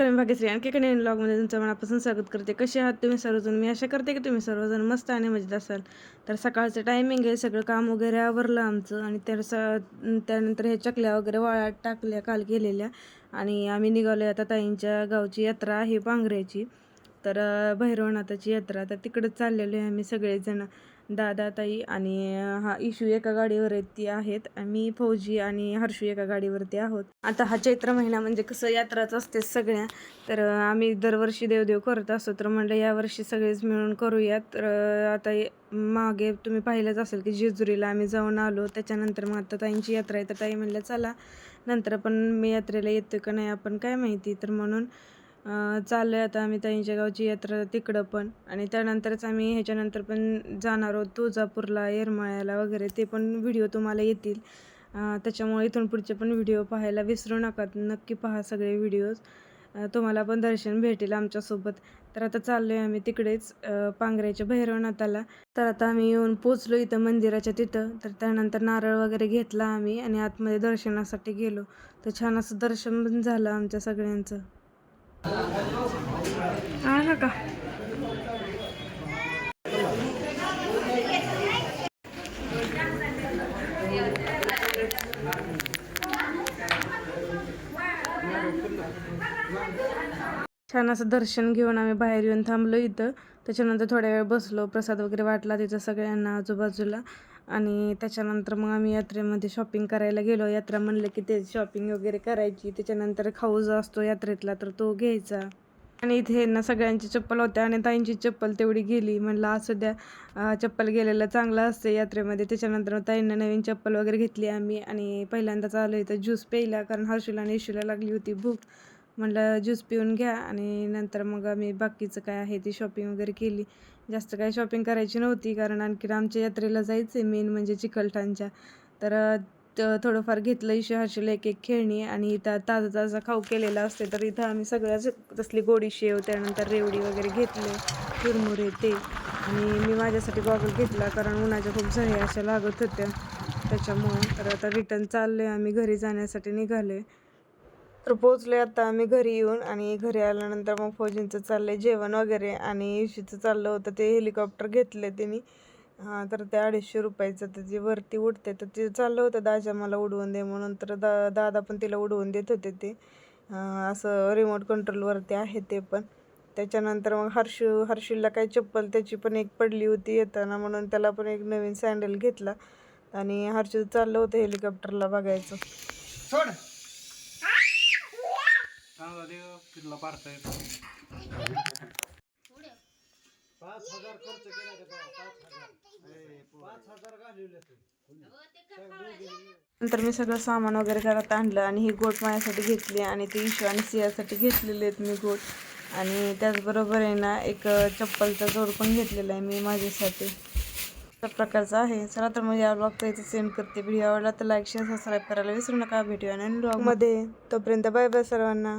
मी भाग्यश्री. आणखी एका ब्लॉगमध्ये तुमचं मनापासून स्वागत करते. कसे आहात तुम्ही सर्वजण? मी आशा करते की तुम्ही सर्वजण मस्त आणि मजेत असाल. तर सकाळचं टायमिंग आहे सगळं काम वगैरे आवरलं आमचं आणि त्या स त्यानंतर हे चकल्या वगैरे वाळ्यात टाकल्या काल केलेल्या आणि आम्ही निघालो आता ताईंच्या गावची यात्रा आहे पांघऱ्याची. तर भैरवनाथाची यात्रा. तर तिकडंच चाललेलो आहे आम्ही सगळेजण. दादा ताई आणि हा इशू एका गाडीवरती आहेत. मी फौजी आणि हर्षू एका गाडीवरती आहोत. आता हा चैत्र महिना म्हणजे कसं यात्राच असते सगळ्या. तर आम्ही दरवर्षी देवदेव करत असतो. तर म्हणलं यावर्षी सगळेच मिळून करूयात. तर आता मागे तुम्ही पाहिलंच असेल की जेजुरीला आम्ही जाऊन आलो. त्याच्यानंतर मग आता ताईंची यात्रा आहे. तर ताई म्हणलं चला नंतर पण मी यात्रेला येतोय का नाही आपण काय माहिती? तर म्हणून चाललो आहे आता आम्ही ताईंच्या गावची यात्रा तिकडं पण. आणि त्यानंतरच आम्ही ह्याच्यानंतर पण जाणार आहोत तुळजापूरला येरमाळ्याला वगैरे. ते पण व्हिडिओ तुम्हाला येतील. त्याच्यामुळे इथून पुढचे पण व्हिडिओ पाहायला विसरू नका. नक्की पहा सगळे व्हिडिओज. तुम्हाला पण दर्शन भेटेल आमच्यासोबत. तर आता चाललो आहे आम्ही तिकडेच पांघऱ्याच्या भैरवनाथाला. तर आता आम्ही येऊन पोचलो इथं मंदिराच्या तिथं. तर त्यानंतर नारळ वगैरे घेतला आम्ही आणि आतमध्ये दर्शनासाठी गेलो. तर छान असं दर्शन पण झालं आमच्या सगळ्यांचं. आला का? छान असं दर्शन घेऊन आम्ही बाहेर येऊन थांबलो इथं. त्याच्यानंतर थोड्या वेळ बसलो. प्रसाद वगैरे वाटला तिथं सगळ्यांना आजूबाजूला. आणि त्याच्यानंतर मग आम्ही यात्रेमध्ये शॉपिंग करायला गेलो. यात्रा म्हणलं की ते शॉपिंग वगैरे करायची. त्याच्यानंतर खाऊ जो असतो यात्रेतला तर तो घ्यायचा. आणि इथे ना सगळ्यांची चप्पल होत्या आणि ताईंची चप्पल तेवढी गेली. म्हणलं असं द्या चप्पल गेलेलं चांगलं असतं यात्रेमध्ये. त्याच्यानंतर मग ताईंना नवीन चप्पल वगैरे घेतली आम्ही. आणि पहिल्यांदा चालू इथं ज्यूस प्यायला कारण हर्षूला आणि इशूला लागली होती भूक. म्हणलं ज्यूस पिऊन घ्या आणि नंतर मग आम्ही बाकीचं काय आहे ती शॉपिंग वगैरे केली. जास्त काय शॉपिंग करायची नव्हती कारण आणखी आमच्या यात्रेला जायचं आहे मेन म्हणजे चिकलठाणच्या तर थोडंफार घेतलं इशू हर्षूला एक एक खेळणी आणि इथं ताजा ताजा खाऊ केलेला असते तर इथं आम्ही सगळ्याच तसली गोडी शेव त्यानंतर रेवडी वगैरे घेतले चुरमुरे ते. आणि मी माझ्यासाठी गॉगल घेतला कारण उन्हाच्या खूप झळी अशा लागत होत्या. त्याच्यामुळं तर आता रिटर्न चाललो आहे आम्ही घरी जाण्यासाठी निघालो तर पोचले आता आम्ही घरी येऊन आणि घरी आल्यानंतर मग फौजींचं चाललंय जेवण वगैरे आणि इशीचं चाललं होतं ते हेलिकॉप्टर घेतले त्यांनी. हां तर ते अडीचशे रुपयाचं तर जे वरती उडते तर ते चाललं होतं. दाजा मला उडवून दे म्हणून तर दा दादा पण तिला उडवून देत होते ते. असं रिमोट कंट्रोलवरती आहे ते पण. त्याच्यानंतर मग हर्षू हर्षूला काही चप्पल त्याची पण एक पडली होती येताना म्हणून त्याला पण एक नवीन सँडल घेतला. आणि हर्षू चाललं होतं हेलिकॉप्टरला बघायचं. सोड. चांगला देव किल्ला पाच हजार खर्च केला ते पाच हजार. पाच हजार घालवले नंतर मी सगळं सामान वगैरे घरात आणलं आणि ही गोट माझ्यासाठी घेतली आणि ती इशू आणि सियासाठी घेतलेले आहेत मी गोट. आणि त्याचबरोबर आहे ना एक चप्पलचा जोड पण घेतलेला आहे मी माझ्यासाठी. त्या प्रकारचा आहे. चला तर मग या ब्लॉग इथे सेंड करते व्हिडिओ आवडला तर लाईक शेअर सबस्क्राईब करायला विसरू नका. भेटूया आणि ब्लॉगमध्ये तोपर्यंत बाय बाय सर्वांना.